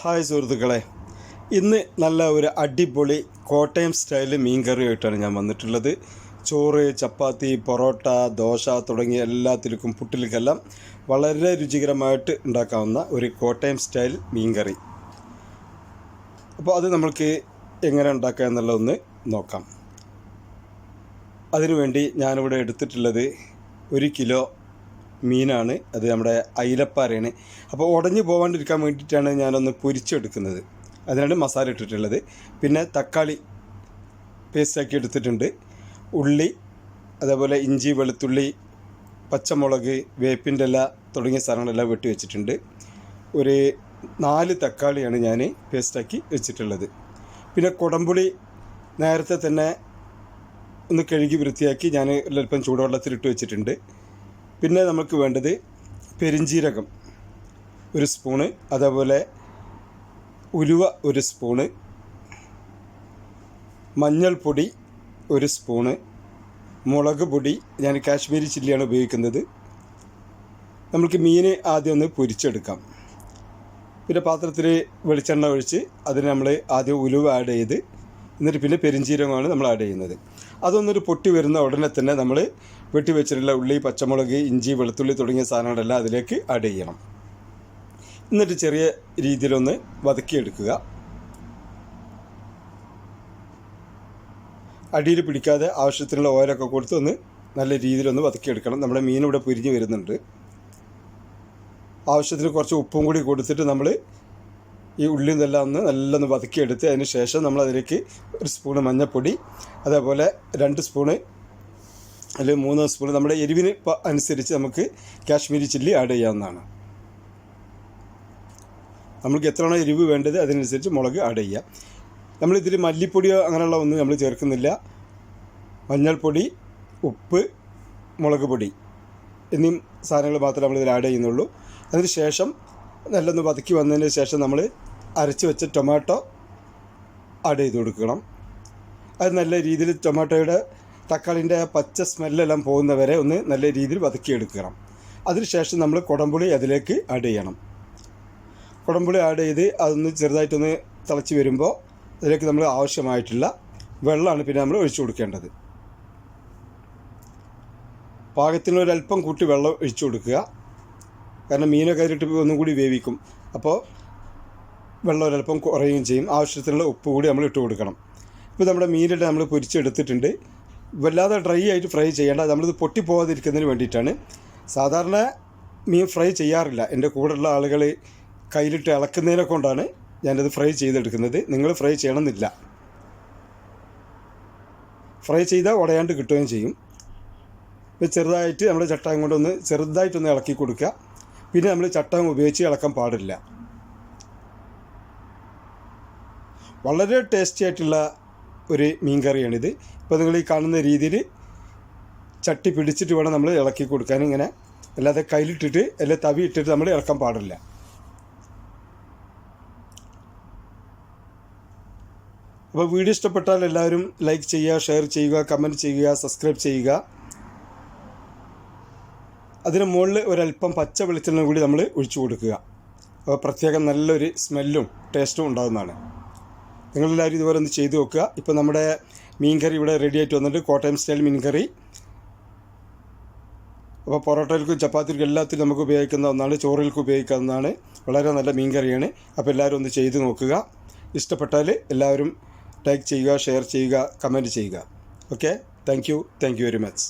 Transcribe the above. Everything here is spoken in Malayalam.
ഹായ് സുഹൃത്തുക്കളെ. ഇന്ന് നല്ല ഒരു അടിപൊളി കോട്ടയം സ്റ്റൈൽ മീൻ കറിയായിട്ടാണ് ഞാൻ വന്നിട്ടുള്ളത്. ചോറ് ചപ്പാത്തി പൊറോട്ട ദോശ തുടങ്ങിയ എല്ലാത്തിലേക്കും പുട്ടിലേക്കെല്ലാം വളരെ രുചികരമായിട്ട് ഉണ്ടാക്കാവുന്ന ഒരു കോട്ടയം സ്റ്റൈൽ മീൻ കറി അപ്പോൾ അത് നമ്മൾക്ക് എങ്ങനെ ഉണ്ടാക്കുക എന്നുള്ളതൊന്ന് നോക്കാം. അതിനുവേണ്ടി ഞാനിവിടെ എടുത്തിട്ടുള്ളത് ഒരു കിലോ മീനാണ്. അത് നമ്മുടെ അയിലപ്പാറയാണ്. അപ്പോൾ ഉടഞ്ഞു പോകാണ്ടിരിക്കാൻ വേണ്ടിയിട്ടാണ് ഞാനൊന്ന് പൊരിച്ചെടുക്കുന്നത്. അതിനാണ് മസാല ഇട്ടിട്ടുള്ളത്. പിന്നെ തക്കാളി പേസ്റ്റാക്കി എടുത്തിട്ടുണ്ട്. ഉള്ളി അതേപോലെ ഇഞ്ചി വെളുത്തുള്ളി പച്ചമുളക് വേപ്പിന്റെ ഇല തുടങ്ങിയ സാധനങ്ങളെല്ലാം വെട്ടി വെച്ചിട്ടുണ്ട്. ഒരു നാല് തക്കാളിയാണ് ഞാൻ പേസ്റ്റാക്കി വെച്ചിട്ടുള്ളത്. പിന്നെ കുടംപുളി നേരത്തെ തന്നെ ഒന്ന് കഴുകി വൃത്തിയാക്കി ഞാൻ അല്പം ചൂടുവെള്ളത്തിലിട്ട് വെച്ചിട്ടുണ്ട്. പിന്നെ നമുക്ക് വേണ്ടത് പെരിഞ്ജീരകം ഒരു സ്പൂണ് അതേപോലെ ഉലുവ ഒരു സ്പൂണ് മഞ്ഞൾപ്പൊടി ഒരു സ്പൂണ് മുളക് പൊടി ഞാൻ കാശ്മീരി ചില്ലിയാണ് ഉപയോഗിക്കുന്നത്. നമുക്ക് മീൻ ആദ്യം ഒന്ന് പൊരിച്ചെടുക്കാം. പിന്നെ പാത്രത്തിൽ വെളിച്ചെണ്ണ ഒഴിച്ച് അതിന് നമ്മൾ ആദ്യം ഉലുവ ആഡ് ചെയ്ത് എന്നിട്ട് പിന്നെ പെരിഞ്ചീരകമാണ് നമ്മൾ ആഡ് ചെയ്യുന്നത്. അതൊന്നൊരു പൊട്ടി വരുന്ന ഉടനെ തന്നെ നമ്മൾ വെട്ടി വെച്ചിട്ടുള്ള ഉള്ളി പച്ചമുളക് ഇഞ്ചി വെളുത്തുള്ളി തുടങ്ങിയ സാധനങ്ങളെല്ലാം അതിലേക്ക് ആഡ് ചെയ്യണം. എന്നിട്ട് ചെറിയ രീതിയിലൊന്ന് വതക്കിയെടുക്കുക. അടിയിൽ പിടിക്കാതെ ആവശ്യത്തിനുള്ള ഓയിലൊക്കെ കൊടുത്ത് ഒന്ന് നല്ല രീതിയിലൊന്ന് വതക്കിയെടുക്കണം. നമ്മുടെ മീൻ ഇവിടെ പൊരിഞ്ഞ് വരുന്നുണ്ട്. ആവശ്യത്തിന് കുറച്ച് ഉപ്പും കൂടി കൊടുത്തിട്ട് നമ്മൾ ഈ ഉള്ളി ഇതെല്ലാം ഒന്ന് നല്ലൊന്ന് വതക്കിയെടുത്ത് അതിന് ശേഷം നമ്മൾ അതിലേക്ക് ഒരു സ്പൂണ് മഞ്ഞൾപ്പൊടി അതേപോലെ രണ്ട് സ്പൂണ് അല്ലെങ്കിൽ മൂന്ന് സ്പൂൺ നമ്മുടെ എരിവിന് അനുസരിച്ച് നമുക്ക് കാശ്മീരി ചില്ലി ആഡ് ചെയ്യാവുന്നതാണ്. നമ്മൾക്ക് എത്രയാണോ എരിവ് വേണ്ടത് അതിനനുസരിച്ച് മുളക് ആഡ് ചെയ്യാം. നമ്മളിതിൽ മല്ലിപ്പൊടിയോ അങ്ങനെയുള്ള ഒന്നും നമ്മൾ ചേർക്കുന്നില്ല. മഞ്ഞൾപ്പൊടി ഉപ്പ് മുളക് പൊടി എന്നീ സാധനങ്ങൾ മാത്രമേ നമ്മൾ ആഡ് ചെയ്യുന്നുള്ളൂ. അതിന് ശേഷം നല്ലൊന്ന് വതക്കി വന്നതിന് ശേഷം നമ്മൾ അരച്ച് വെച്ച ടൊമാറ്റോ ആഡ് ചെയ്ത് കൊടുക്കണം. അത് നല്ല രീതിയിൽ ടൊമാറ്റോയുടെ തക്കാളിന്റെ പച്ച സ്മെല്ലെല്ലാം പോകുന്ന വരെ ഒന്ന് നല്ല രീതിയിൽ വതക്കിയെടുക്കണം. അതിനുശേഷം നമ്മൾ കുടംപുളി അതിലേക്ക് ആഡ് ചെയ്യണം. കുടംപുളി ആഡ് ചെയ്ത് അതൊന്ന് ചെറുതായിട്ടൊന്ന് തിളച്ച് വരുമ്പോൾ അതിലേക്ക് നമ്മൾ ആവശ്യമായിട്ടുള്ള വെള്ളമാണ് പിന്നെ നമ്മൾ ഒഴിച്ചു കൊടുക്കേണ്ടത്. പാകത്തിന് ഒരല്പം കൂട്ടി വെള്ളം ഒഴിച്ചു കൊടുക്കുക. കാരണം മീനൊക്കെ അതിലിട്ട് ഒന്നും കൂടി വേവിക്കും. അപ്പോൾ വെള്ളം ഒരല്പം കുറയുകയും ചെയ്യും. ആവശ്യത്തിനുള്ള ഉപ്പ് കൂടി നമ്മൾ ഇട്ട് കൊടുക്കണം. ഇപ്പോൾ നമ്മുടെ മീനിട്ട് നമ്മൾ പൊരിച്ചെടുത്തിട്ടുണ്ട്. വല്ലാതെ ഡ്രൈ ആയിട്ട് ഫ്രൈ ചെയ്യേണ്ട നമ്മളിത് പൊട്ടിപ്പോകാതിരിക്കുന്നതിന് വേണ്ടിയിട്ടാണ്. സാധാരണ മീൻ ഫ്രൈ ചെയ്യാറില്ല. എന്റെ കൂടെയുള്ള ആളുകൾ കയ്യിലിട്ട് ഇളക്കുന്നതിനെ കൊണ്ടാണ് ഞാനത് ഫ്രൈ ചെയ്തെടുക്കുന്നത്. നിങ്ങൾ ഫ്രൈ ചെയ്യണമെന്നില്ല. ഫ്രൈ ചെയ്താൽ ഉടയാണ്ട് കിട്ടുകയും ചെയ്യും. ഇപ്പോൾ ചെറുതായിട്ട് നമ്മുടെ ചട്ടകം കൊണ്ടൊന്ന് ചെറുതായിട്ടൊന്ന് ഇളക്കി കൊടുക്കുക. പിന്നെ നമ്മൾ ചട്ടം ഉപയോഗിച്ച് ഇളക്കാൻ പാടില്ല. വളരെ ടേസ്റ്റി ആയിട്ടുള്ള ഒരു മീൻ കറിയാണിത് ഇപ്പോൾ നിങ്ങൾ ഈ കാണുന്ന രീതിയിൽ ചട്ടി പിടിച്ചിട്ട് വേണം നമ്മൾ ഇളക്കി കൊടുക്കാൻ. ഇങ്ങനെ അല്ലാതെ കയ്യിലിട്ടിട്ട് അല്ലെ തവി ഇട്ടിട്ട് നമ്മൾ ഇളക്കാൻ പാടില്ല. അപ്പോൾ വീഡിയോ ഇഷ്ടപ്പെട്ടാൽ എല്ലാവരും ലൈക്ക് ചെയ്യുക ഷെയർ ചെയ്യുക കമന്റ് ചെയ്യുക സബ്സ്ക്രൈബ് ചെയ്യുക. അതിന് മുകളിൽ ഒരല്പം പച്ച വെളിച്ചെണ്ണ കൂടി നമ്മൾ ഒഴിച്ചു കൊടുക്കുക. അപ്പോൾ പ്രത്യേകം നല്ലൊരു സ്മെല്ലും ടേസ്റ്റും ഉണ്ടാകുന്നതാണ് നിങ്ങളെല്ലാവരും ഇതുപോലെ ഒന്ന് ചെയ്തു നോക്കുക. ഇപ്പോൾ നമ്മുടെ മീൻ കറി ഇവിടെ റെഡി ആയിട്ട് വന്നിട്ട് കോട്ടയം സ്റ്റൈൽ മീൻ കറി അപ്പോൾ പൊറോട്ടയിൽക്കും ചപ്പാത്തിക്കും എല്ലാത്തിനും നമുക്ക് ഉപയോഗിക്കുന്ന ഒന്നാണ്. ചോറിൽക്കും ഉപയോഗിക്കാവുന്നതാണ്. വളരെ നല്ല മീൻ കറിയാണ് അപ്പോൾ എല്ലാവരും ഒന്ന് ചെയ്ത് നോക്കുക. ഇഷ്ടപ്പെട്ടാൽ എല്ലാവരും ലൈക്ക് ചെയ്യുക ഷെയർ ചെയ്യുക കമന്റ് ചെയ്യുക. Okay thank you thank you very much